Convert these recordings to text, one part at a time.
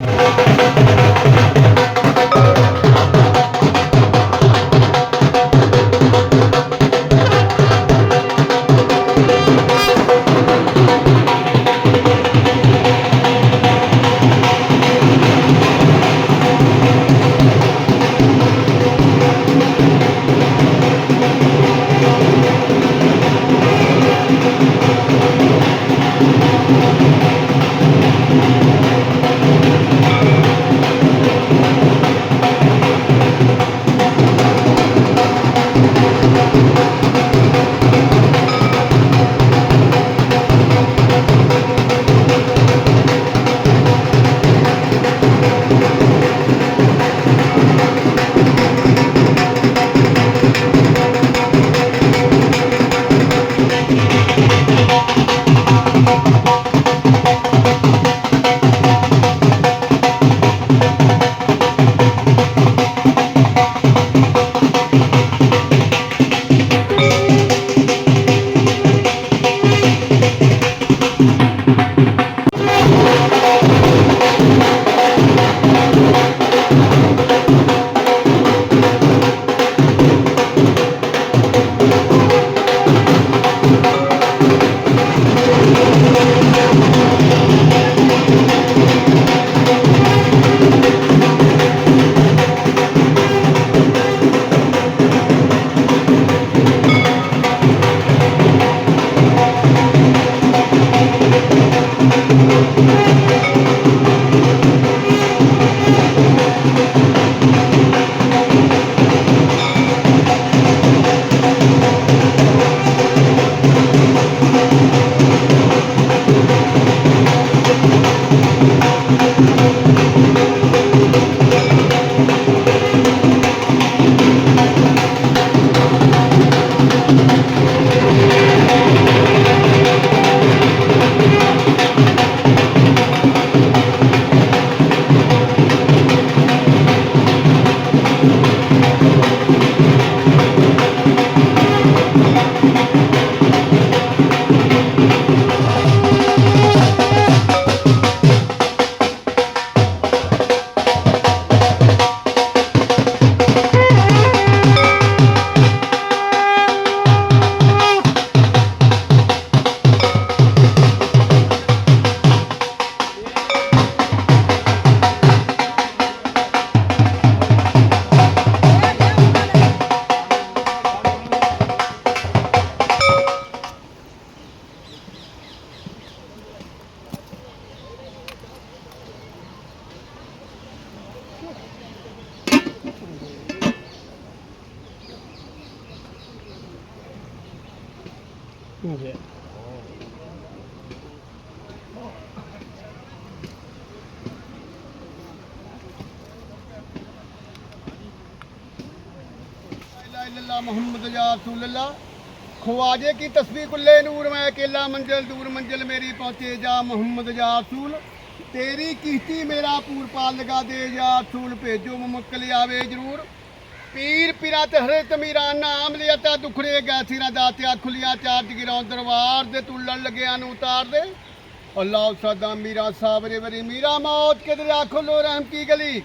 Música इला इल्लल्लाह मोहम्मद या रसूल अल्लाह ख्वाजे की तस्वीर कुल्ले नूर में अकेला मंजिल दूर मंजिल मेरी पहुंचे जा मोहम्मद या रसूल तेरी किश्ती मेरा पूर पाल लगा दे या रसूल भेजो मुमक्कल आवे जरूर ਪੀਰ ਪੀਰਾ ਤੇ ਹਰੇ ਤਮੀਰਾ ਨਾਮ ਲਿਆ ਤਾ ਦੁਖੜੇ ਗੈ ਸਿਰਾਂ ਦਾਤਿਆ ਖੁੱਲੀਆਂ ਚਾਰ ਗਿਰਾਉਂ ਦਰਬਾਰ ਦੇ ਤੁਲਣ ਲੱਗਿਆ ਨੂੰ ਉਤਾਰ ਦੇ। ਅੱਲਾਹ ਸਦਾ ਮੀਰਾ ਸਾਬਰੇ ਵਰੀ ਮੀਰਾ ਮੌਤ ਕੇ ਦਰਿਆ ਖੋਲੋ ਰਹਿਮ ਕੀ ਗਲੀ।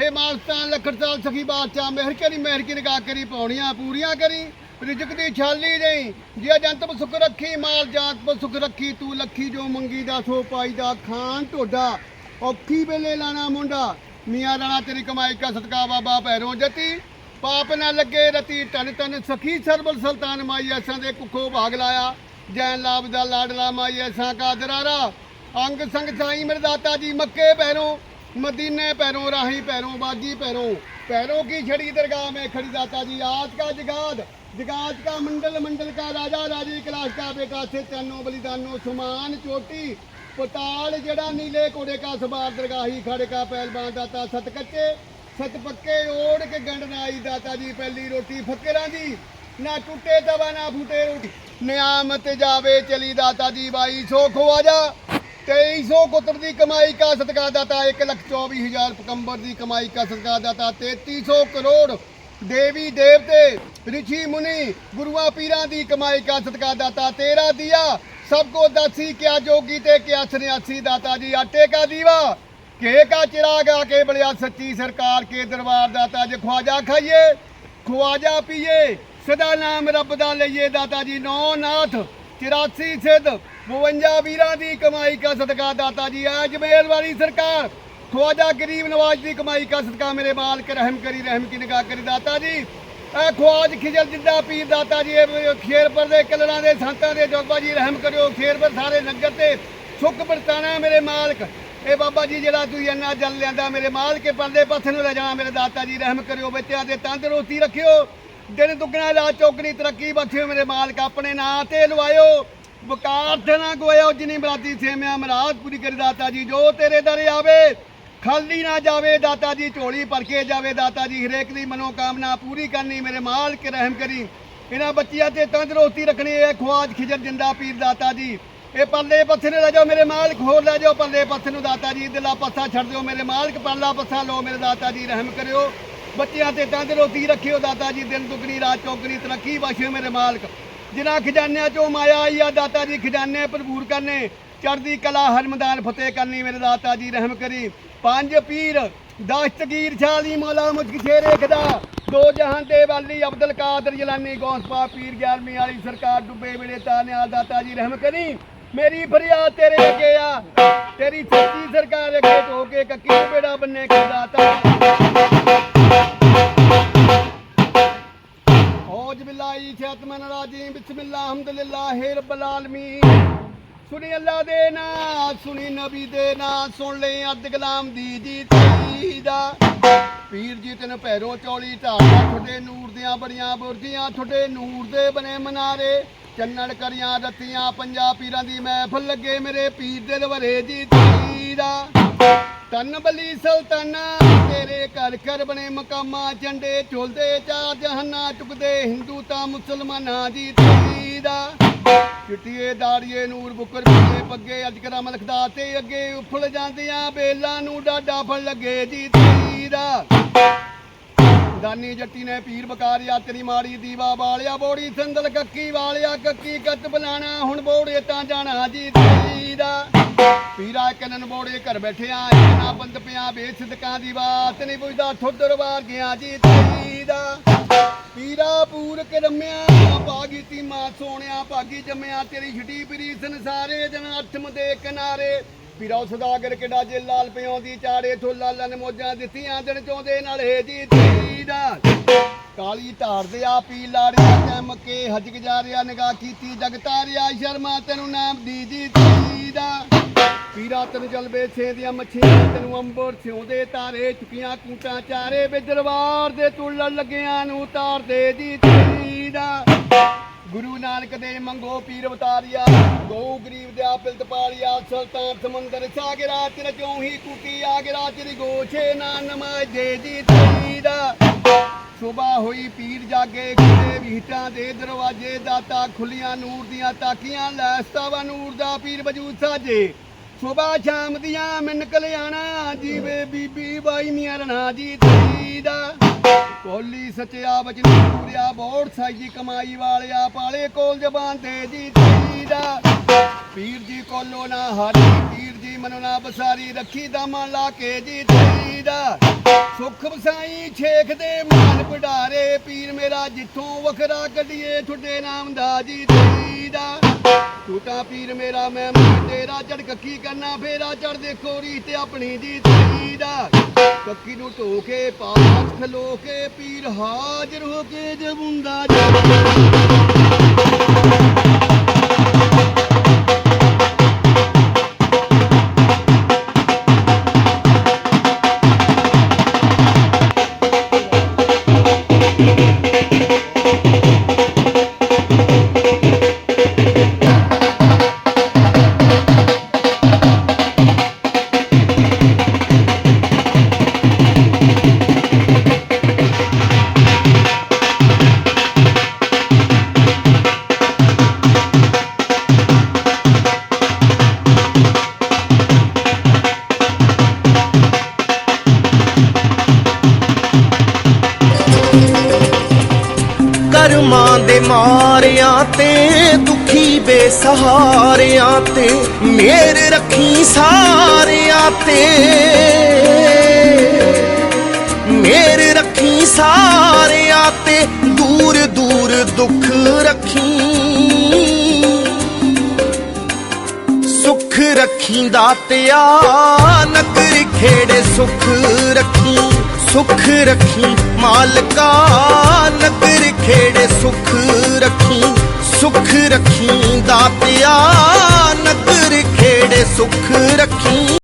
ਹੇ ਮਾਲਸਤਾਨ ਲੱਖੜ ਸਖੀ ਬਾਦਸ਼ਾਹ, ਮਿਹਰ ਕਰੀ, ਮਿਹਰ ਕੀ ਨਿਗਾਹ ਕਰੀ ਪੌਣੀਆਂ ਪੂਰੀਆਂ ਕਰੀ। ਰਿਜਕ ਦੀ ਛਾਲੀ ਨਹੀਂ ਜੇ ਜੰਤ ਬ ਸੁਖ ਰੱਖੀ, ਮਾਲ ਜਾਤ ਬ ਸੁਖ ਰੱਖੀ, ਤੂੰ ਲੱਖੀ ਜੋ ਮੰਗੀ ਦਾ, ਸੋ ਪਾਈ ਦਾ ਖਾਨ ਢੋਡਾ। ਔਖੀ ਵੇਲੇ ਲਾਣਾ ਮੁੰਡਾ, ਮੀਆਂ ਰਾਣਾ ਤੇਰੀ ਕਮਾਈ ਕਾ ਸਦਕਾ ਬਾਬਾ ਪੈਰੋਂ ਜਤੀ। ਪਾਪ ਨਾ ਲੱਗੇ ਰਤੀ ਟਨ ਟਨ ਸਖੀ ਸਰਬਲ ਸੁਲਤਾਨ ਮਾਈ ਐਸਾਂ ਦੇ ਕੁੱਖੋ ਭਾਗ ਲਾਇਆ। ਜੈਨ ਲਾਭ ਦਾ ਲਾਡਲਾ ਮਾਈ ਐਸਾ ਕਾ ਦਰਾਰਾ। ਅੰਗ ਸੰਗ ਸਾਈ ਮਰਦਾਤਾ ਜੀ ਮੱਕੇ ਪੈਰੋਂ, ਮਦੀਨੇ ਪੈਰੋਂ, ਰਾਹੀ ਪੈਰੋਂ, ਬਾਜੀ ਪੈਰੋਂ। ਪੈਰੋਂ ਕੀ ਛੜੀ ਦਰਗਾਹ ਮੈਂ ਖੜੀ ਦਾਤਾ ਜੀ? ਆਜ ਕਾ ਜਗਾਦ ਜਗਾਦ ਕਾ ਮੰਡਲ ਮੰਡਲ ਕਾ ਰਾਜਾ, ਰਾਜੀ ਕਲਾਸ ਕਾ ਬੇਕਾ ਤੈਨੋ ਬਲੀਦਾਨੋ ਸੁਮਾਨ ਚੋਟੀ। ਪਤਾਲ ਜਿਹੜਾ ਨੀਲੇ ਕੋੜੇ ਕਾ ਸਬਾਰ ਦਰਗਾਹੀ ਖੜੇ ਕਾ ਪਹਿਲਵਾਨ ਦਾਤਾ ਸਤ ਕੱਚੇ ਸਤ ਪੱਕੇ ਓੜ ਕੇ ਗੰਡਨਾਈ ਦਾਤਾ ਜੀ ਪਹਿਲੀ ਰੋਟੀ ਫਕਰਾਂ ਦੀ। ਨਾ ਟੁੱਟੇ ਦਵਾ ਨਾ ਫੁੱਟੇ ਰੋਟੀ। ਨਿਆਮਤ ਜਾਵੇ ਚਲੀ ਦਾਤਾ ਜੀ ਬਾਈ ਸੋ ਖਵਾਜਾ। 2300 ਕੁੱਤਰ ਦੀ ਕਮਾਈ ਦਾ ਸਦਕਾ ਦਾਤਾ 124000 ਪਕੰਬਰ ਦੀ ਕਮਾਈ ਦਾ ਸਦਕਾ ਦਾਤਾ 3300 ਕਰੋੜ ਦੇਵੀ ਦੇਵਤੇ ਰਿਸ਼ੀ ਮੁਨੀ, ਗੁਰੂਆ ਪੀਰਾਂ ਦੀ ਕਮਾਈ ਕਾ ਸਦਕਾ ਦਾਤਾ, ਤੇਰਾ ਦੀਆ। ਸਭ ਕੋ ਦਾਸੀ ਕਿਆ ਜੋਗੀ ਤੇ ਕਿਆ ਸਨਿਆਸੀ ਦਾਤਾ ਜੀ, ਆਟੇ ਕਾ ਦੀਵਾ। ਕੇ ਕਾ ਚਿਰਾਗ ਆ ਕੇ ਬਲਿਆ ਸੱਚੀ ਸਰਕਾਰ ਕੇ ਦਰਬਾਰ ਦਾ ਤਾਜ ਖਵਾਜਾ ਖਾਈਏ, ਖਵਾਜਾ ਪੀਏ, ਸਦਾ ਨਾਮ ਰੱਬ ਦਾ ਲਈਏ ਦਾਤਾ ਜੀ ਨੌ ਨਾਥ 84 ਸਿੱਧ 52 ਵੀਰਾਂ ਦੀ ਕਮਾਈ ਦਾ ਸਦਕਾ ਦਾਤਾ ਜੀ ਆਜ ਮੇਲਵਾਰੀ ਸਰਕਾਰ, ਖਵਾਜਾ ਗਰੀਬ ਨਵਾਜ ਦੀ ਕਮਾਈ ਦਾ ਸਦਕਾ ਮੇਰੇ ਮਾਲਕ, ਰਹਿਮ ਕਰੀ, ਰਹਿਮ ਕੀ ਨਿਗਾਹ ਕਰੀ ਦਾਤਾ ਜੀ। ਇਹ ਖਵਾਜ ਖਿਜਲ ਜਿੱਦਾ ਪੀਰ ਦਾਤਾ ਜੀ, ਇਹ ਖੇਰਪੁਰ ਦੇ ਕਲਰਾਂ ਦੇ ਸੰਤਾਂ ਦੇ ਜੋਗਾ ਜੀ, ਰਹਿਮ ਕਰਿਓ ਖੇਰਪੁਰ ਸਾਰੇ ਨਗਰ ਤੇ ਸੁੱਖ ਵਰਤਾਣਾ ਮੇਰੇ ਮਾਲਕ। ਇਹ ਬਾਬਾ ਜੀ ਜਿਹੜਾ ਤੂੰ ਇੰਨਾ ਜਲ ਲਿਆਂਦਾ, ਮੇਰੇ ਮਾਲਕੇ ਪਰਦੇ ਪਾਸੇ ਨੂੰ ਲੈ ਜਾਣਾ, ਮੇਰੇ ਦਾਤਾ ਜੀ, ਰਹਿਮ ਕਰਿਓ ਬੱਚਿਆਂ ਦੇ ਤੰਦਰੁਸਤੀ ਰੱਖਿਓ, ਦਿਨ ਦੁੱਗਣਾ ਰਾਤ ਚੌਕਣੀ ਤਰੱਕੀ ਬਖਸ਼ਿਓ, ਮੇਰੇ ਮਾਲਕ ਆਪਣੇ ਨਾਂ ਤੇ ਲਵਾਇਓ ਵਕਾਰ ਤੇ ਨਾ ਗੋਇਓ ਜਿਨੀ ਬਰਾਤੀ ਸੇਮਿਆ, ਮਰਾਦ ਪੂਰੀ ਕਰੀ ਦਾਤਾ ਜੀ, ਜੋ ਤੇਰੇ ਦਰ ਆਵੇ, ਖਾਲੀ ਨਾ ਜਾਵੇ, ਦਾਤਾ ਜੀ, ਝੋਲੀ ਭਰ ਕੇ ਜਾਵੇ, ਦਾਤਾ ਜੀ, ਹਰੇਕ ਦੀ ਮਨੋਕਾਮਨਾ ਪੂਰੀ ਕਰਨੀ, ਮੇਰੇ ਮਾਲਕ ਰਹਿਮ ਕਰੀ, ਇਹਨਾਂ ਬੱਚਿਆਂ ਤੇ ਤੰਦਰੁਸਤੀ ਰੱਖਣੀ, ਇਹ ਖਵਾਜ ਖਿਜਰ ਜਿੰਦਾ ਪੀਰ ਦਾਤਾ ਜੀ ਇਹ ਪੱਲੇ ਪੱਥੇ ਨੂੰ ਲੈ ਜਾਓ, ਮੇਰੇ ਮਾਲਕ, ਹੋਰ ਲੈ ਜਾਓ ਪੱਲੇ ਪੱਥੇ ਨੂੰ ਦਾਤਾ ਜੀ ਦਿਲਾ ਪੱਥਾ ਛੱਡ ਦਿਓ ਮੇਰੇ ਮਾਲਕ ਪੱਲਾ ਪੱਥਾ ਲਓ ਮੇਰੇ ਦਾਤਾ ਜੀ, ਰਹਿਮ ਕਰਿਓ। ਬੱਚਿਆਂ ਤੇ ਤੰਦਰੁਸਤੀ ਰੱਖਿਓ ਦਾਤਾ ਜੀ, ਦਿਨ ਦੁਗਣੀ, ਰਾਤ ਚੌਗਣੀ, ਤਰੱਕੀ ਬਖਸ਼ਿਓ ਮੇਰੇ ਮਾਲਕ। ਜਿਨ੍ਹਾਂ ਖਜ਼ਾਨਿਆਂ ਚੋਂ ਮਾਇਆ ਆਈ ਆ, ਦਾਤਾ ਜੀ, ਖਜ਼ਾਨੇ ਭਰਪੂਰ ਕਰਨੇ। ਚੜ੍ਹਦੀ ਕਲਾ ਹਰ ਮੈਦਾਨ ਫਤਿਹ ਕਰਨੀ ਮੇਰੇ ਦਾਤਾ ਜੀ, ਰਹਿਮ ਕਰੀ। ਪੰਜ ਪੀਰ ਦਸਤਗੀਰ ਛਾਲੀ ਮੌਲਾ ਮੁਝਕ ਸ਼ੇਰੇ ਖਦਾ। ਦੋ ਜਹਾਨ ਦੇ ਵਾਲੀ ਅਬਦੁਲ ਕਾਦਰ ਜਲਾਨੀ, ਗੌਸਪਾ ਪੀਰ 11ਵੀਂ ਵਾਲੀ ਸਰਕਾਰ, ਡੁੱਬੇ ਵੇਲੇ ਤਾਨਿਆ, ਦਾਤਾ ਜੀ, ਰਹਿਮ ਕਰੀ। ਮੇਰੀ ਫਰਿਆਦ ਤੇਰੇ ਅੱਗੇ ਆ। ਤੇਰੀ ਸੱਚੀ ਸਰਕਾਰ ਅੱਗੇ ਢੋ ਕੇ ਕੱਕੀ ਬੇੜਾ ਬੰਨੇ ਖੁਦਾਤਾ ਔਜ ਬਿਲਾਈ, ਸ਼ੈਤਮਨ ਰਾਜੀਮ ਬਿਸਮਿਲ੍ਲਾ ਹਮਦੁਲਿਲਾਹ ਰੱਬਲ ਆਲਮੀਨ ਸੁਣੀ ਅੱਲਾ ਦੇ ਨਾ, ਸੁਣੀ ਨਬੀ ਦੇ ਨਾਂ, ਸੁਣ ਲੈ ਅੱਧ ਗੁਲਾਮ ਦੀ ਜੀਤੀ ਦਾ। ਪੀਰ ਜੀ, ਤੈਨੂੰ ਪੈਰੋਂ ਚੌਲੀ ਢਾਲਾ ਤੁਹਾਡੇ ਨੂਰ ਦੀਆਂ ਬੜੀਆਂ ਬੁਰਜੀਆਂ, ਤੁਹਾਡੇ ਨੂਰ ਦੇ ਬਨੇ ਮਨਾਰੇ। ਚੰਨਣ ਕਰੀਆਂ ਰੱਤੀਆਂ ਪੰਜਾ ਪੀਰਾਂ ਦੀ ਮਹਿਫਲ ਲੱਗੇ ਮੇਰੇ ਪੀਰ ਦੇ ਦਵਰੇ ਜੀ ਤੇਰੀ। ਤਨ ਬਲੀ ਸੁਲਤਾਨਾ, ਤੇਰੇ ਘਰ ਘਰ ਬਣੇ ਮਕਾਮਾਂ, ਝੰਡੇ ਝੁਲਦੇ ਚਾਰ ਜਹਾਨਾਂ ਟੁਕਦੇ ਹਿੰਦੂ ਤਾਂ ਮੁਸਲਮਾਨਾਂ ਦੀ ਤੇਰੀ। ਦਾ ਚਿੱਟੀਏ ਦਾੜੀਏ ਨੂਰ ਬੁੱਕਰ ਪੀਏ ਪੱਗੇ ਅੱਜ ਕਰਾ ਮਲਕ ਤੇ ਅੱਗੇ ਉਫਲ ਜਾਂਦੀਆਂ ਬੇਲਾਂ ਨੂੰ ਡਾਡਾ ਫੜ ਲੱਗੇ ਜੀ ਤੀਰਾ। ਦਾਨੀ ਜੱਟੀ ਨੇ ਪੀਰ ਬਕਾਰਿਆ ਤੇਰੀ ਮਾੜੀ ਦੀਵਾ ਬਾਲਿਆ, ਬੋੜੀ ਸੰਦਲ ਕੱਕੀ ਵਾਲਿਆ, ਕੱਕੀ ਕੱਤ ਬਲਾਣਾ, ਹੁਣ ਬੋੜੇ ਤਾਂ ਜਾਣਾ ਜੀ ਤੇਰੀ ਦਾ। ਪੀਰਾ ਕਨਨ ਬੋੜੇ ਘਰ ਬੈਠਿਆ ਇਨਾ ਬੰਦ ਪਿਆ, ਬੇਸਿਦਕਾਂ ਦੀ ਬਾਤ ਨਹੀਂ ਪੁੱਛਦਾ, ਠੋਦਰ ਵਾਰ ਗਿਆ ਜੀ ਤੇਰੀ ਦਾ। ਪੀਰਾ ਪੂਰ ਕਰਮਿਆ ਰਮਿਆ, ਭਾਗੀ ਤੀਮਾ ਸੋਹਣਿਆ, ਭਾਗੀ ਜੰਮਿਆ, ਤੇਰੀ ਛਟੀ ਪਰੀ ਸੰਸਾਰੇ ਜਨ ਅਠਮ ਦੇ ਕਿਨਾਰੇ। ਪੀਰਾ ਸਦਾਗਰ ਕਿਡਾ ਜੇ ਲਾਲ ਪਿਓ ਦੀ ਚਾੜੇ ਥੋਲਾ ਲਨ ਮੋਜਾਂ ਦਿੱਤੀਆਂ ਦਿਨ ਚੋਂਦੇ ਨਾਲ ਹੈ ਜੀ ਤੇਰੀ। ਕਾਲੀ ਧਾਰ ਦੇ ਆ ਪੀ ਲਾੜਿਆ ਕੈਮ ਕੇ ਹਜ ਗੁਜ਼ਾਰਿਆ ਨਿਗਾਹ ਕੀਤੀ ਜਗ ਸ਼ਰਮਾ ਤੈਨੂੰ ਨਾਮ ਦੀ ਜੀ ਤੇਰੀ। ਪੀਰਾ ਤੈਨੂੰ ਜਲਵੇ ਛੇ ਦੀਆਂ ਮੱਛੀਆਂ, ਤੈਨੂੰ ਅੰਬਰ ਸਿਉਂਦੇ ਤਾਰੇ, ਚੁਕੀਆਂ ਕੂਟਾਂ ਚਾਰੇ ਵੇ ਦਰਬਾਰ ਦੇ ਤੁਲਣ ਲੱਗਿਆਂ ਨੂੰ ਤਾਰ ਦੇ ਜੀ ਤੇਰੀ। ਗੁਰੂ ਨਾਨਕ ਦੇ ਮੰਗੋ ਪੀਰ ਅਵਤਾਰਿਆ ਗੋ ਗਰੀਬ ਦੇ ਆਪਿਲਤ ਪਾਲਿਆ ਸੁਲਤਾਨ ਸਮੁੰਦਰ ਸਾਗਰਾ ਤਿਨ ਚੋਂ ਹੀ ਕੁਕੀ ਆਗਰਾ ਤੇਰੀ ਗੋਛੇ ਨਾ ਨਮਾਜੇ ਜੀ ਤੇਰੀ ਦਾ ਸੁਬਾ ਹੋਈ ਪੀਰ ਜਾਗੇ, ਕਿਤੇ ਵੀਟਾਂ ਦੇ ਦਰਵਾਜ਼ੇ, ਦਾਤਾ ਖੁੱਲੀਆਂ ਨੂਰ ਦੀਆਂ ਤਾਕੀਆਂ ਲੈਸਤਾਵਾ ਨੂਰ ਦਾ ਪੀਰ ਵਜੂਦ ਸਾਜੇ। ਸੁਬਾ ਸ਼ਾਮ ਦੀਆਂ ਮਿੰਨ ਕਲਿਆਣਾ, ਜੀਵੇ ਬੀਬੀ ਬਾਈ ਮੀਆਂ ਰਣਾ ਜੀ ਤੇਰੀ ਦਾ ਕੋਲੀ ਸਚਿਆ ਬਚਨ ਪੂਰਿਆ ਬੋੜ ਸਾਈ ਕਮਾਈ ਵਾਲਿਆ, ਪਾਲੇ ਕੋਲ ਜ਼ਬਾਨ ਤੇ ਜੀ ਤੇਰੀ ਪੀਰ ਜੀ ਕੋਲੋ ਨਾ ਹਾਰੀ, ਪੀਰ ਜੀ ਮਨੋ ਨਾ ਬਸਾਰੀ, ਰੱਖੀ ਦਾਮਾਂ ਲਾ ਕੇ ਜੀ ਤੇਰੀ ਸੁਖ ਵਸਾਈ ਛੇਖ ਦੇ ਮਾਨ ਵਡਾਰੇ ਪੀਰ ਮੇਰਾ ਜਿੱਥੋਂ ਵਖਰਾ ਕੱਢੀਏ, ਠੁੱਡੇ ਨਾਮ ਦਾ ਜੀ ਤੇਰੀ ਟੂਟਾ ਪੀਰ ਮੇਰਾ ਮੈਂ ਤੇਰਾ ਝੜ ਕੱਕੀ ਕਰਨਾ, ਫੇਰਾ ਚੜ ਦੇਖੋ ਰੀਤ ਆਪਣੀ ਜੀ ਤੇਰੀ ਕੱਕੀ ਨੂੰ ਢੋ ਕੇ ਪਾਸ ਖਲੋ ਕੇ ਪੀਰ ਹਾਜ਼ਰ ਹੋ ਕੇ ਜਬੁੰਦਾ ਜੀ ਕਰਮਾਂ ਦੇ ਮਾਰਿਆਂ ਤੇ, ਦੁਖੀ ਬੇਸਹਾਰਿਆਂ ਤੇ, ਮੇਰ ਰੱਖੀ ਸਾਰਿਆਂ ਤੇ। ਮੇਰ ਰੱਖੀ ਸਾਰਿਆਂ ਤੇ, ਦੂਰ ਦੂਰ ਦੁੱਖ ਰੱਖੀ। ਸੁੱਖ ਰੱਖੀ ਦਾਤਿਆ ਨਗਰ ਖੇੜੇ ਸੁੱਖ ਰੱਖੀ। ਸੁਖ ਰੱਖੀ ਮਾਲਕਾ ਨਗਰ ਖੇੜੇ ਸੁਖ ਰੱਖੀ ਸੁਖ ਰੱਖੀ ਦਾਤਿਆ ਨਗਰ ਖੇੜੇ ਸੁਖ ਰੱਖੀ।